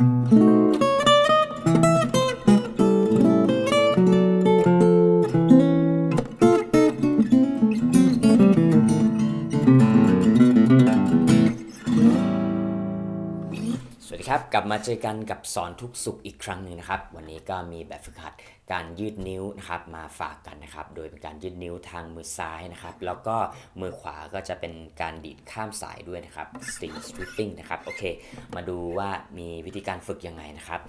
うん。 ดีครับ กลับมาเจอกันกับสอนทุกสุขอีกครั้งหนึ่งนะครับ วันนี้ก็มีแบบฝึกหัดการยืดนิ้วนะครับมาฝากกันนะครับ โดยเป็นการยืดนิ้วทางมือซ้ายนะครับ แล้วก็มือขวาก็จะเป็นการดีดข้ามสายด้วยนะครับ string stripping นะครับ โอเค มาดูว่ามีวิธีการฝึกยังไงนะครับ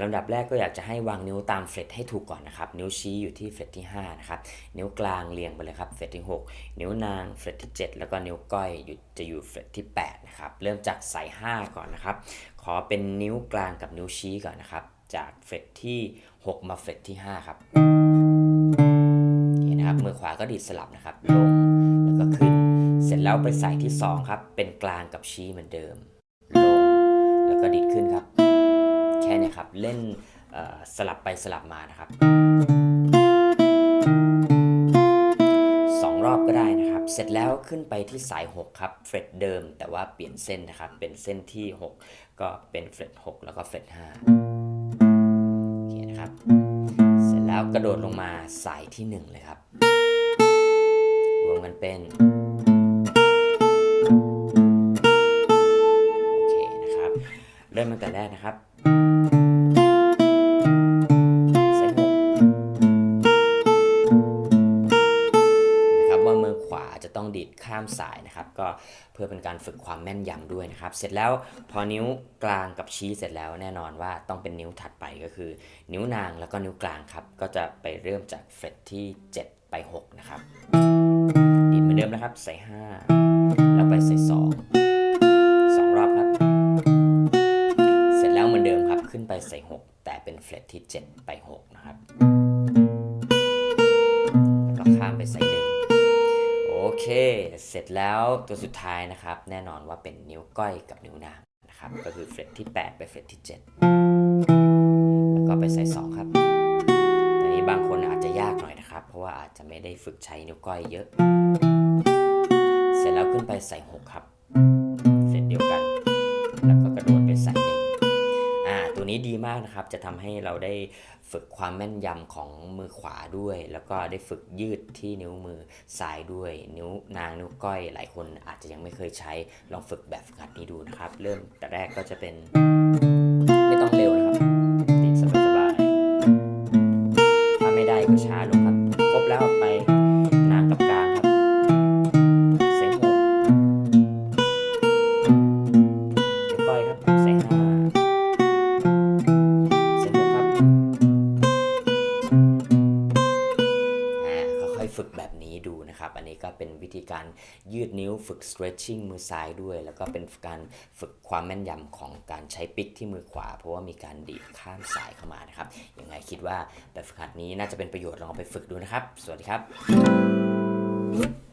ลำดับแรกก็อยากจะให้วางนิ้วตามเฟรตให้ถูกก่อนนะครับ นิ้วชี้อยู่ที่เฟรตที่5นะครับ นิ้วกลางเรียงไปเลยครับเฟรตที่ 6 นิ้วนางเฟรตที่ 7 แล้วก็นิ้วก้อยอยู่จะอยู่เฟรตที่8นะครับ เริ่มจากสาย 5 ก่อนนะครับ ขอเป็นนิ้วกลางกับนิ้วชี้ก่อนนะครับ จากเฟรตที่ 6 มาเฟรตที่ 5 ครับโอเคนะครับมือขวาก็ดีดสลับนะครับ ลงแล้วก็ขึ้น เสร็จแล้วไปใส่ที่ 2 ครับ เป็นกลางกับชี้เหมือนเดิม ลงแล้วก็ดีดขึ้นครับ ค่เนี้ครับ เล่นสลับไปสลับมานะครับสองรอบก็ได้นะครับ เสร็จแล้วขึ้นไปที่สาย 6 ครับเฟรตเดิม แต่ว่าเปลี่ยนเส้นนะครับ เป็นเส้นที่ 6 ก็เป็นเฟรต6แล้วก็เฟรต5โอเคนะครับ เสร็จแล้วกระโดดลงมาสายที่ 1 เลยครับ รวมกันเป็นโอเคนะครับเริ่มตั้งแต่แรกนะครับ ต้องดีดข้ามสายนะครับ ก็เพื่อเป็นการฝึกความแม่นยำด้วยนะครับ เสร็จแล้วพอนิ้วกลางกับชี้เสร็จแล้วแน่นอนว่าต้องเป็นนิ้วถัดไปก็คือ นิ้วนางแล้วก็นิ้วกลางครับ ก็จะไปเริ่มจากเฟรตที่ 7 ไป 6 นะครับ ดีดเหมือนเดิมนะครับ ใส่ 5 แล้วไปใส่ 2 2 รอบครับ เสร็จแล้วเหมือนเดิมครับขึ้นไปใส่ 6 แต่เป็นเฟรตที่ 7 ไป 6 นะครับ เค เสร็จแล้วตัวสุดท้ายนะครับ แน่นอนว่าเป็นนิ้วก้อยกับนิ้วนางนะครับ ก็คือเฟรตที่ 8 ไปเฟรตที่ 7 แล้วก็ไปใส่ 2 ครับแต่นี้บางคนอาจจะยากหน่อยนะครับ เพราะว่าอาจจะไม่ได้ฝึกใช้นิ้วก้อยเยอะ เสร็จแล้วขึ้นไปใส่ 6 ครับ นี้ดีมากนะครับ จะทำให้เราได้ฝึกความแม่นยำของมือขวาด้วย แล้วก็ได้ฝึกยืดที่นิ้วมือซ้ายด้วย นิ้วนางนิ้วก้อยหลายคนอาจจะยังไม่เคยใช้ลองฝึกแบบฝึกหัดนี้ดูนะครับ เริ่มแต่แรกก็จะเป็น ฝึกแบบนี้ดูนะครับ อันนี้ก็เป็นวิธีการยืดนิ้วฝึก stretching มือซ้ายด้วย แล้วก็เป็นการฝึกความแม่นยำของการใช้ปิกที่มือขวา เพราะว่ามีการดีดข้ามสายเข้ามานะครับ ยังไงคิดว่าแบบฝึกหัดนี้น่าจะเป็นประโยชน์ลองไปฝึกดูนะครับ สวัสดีครับ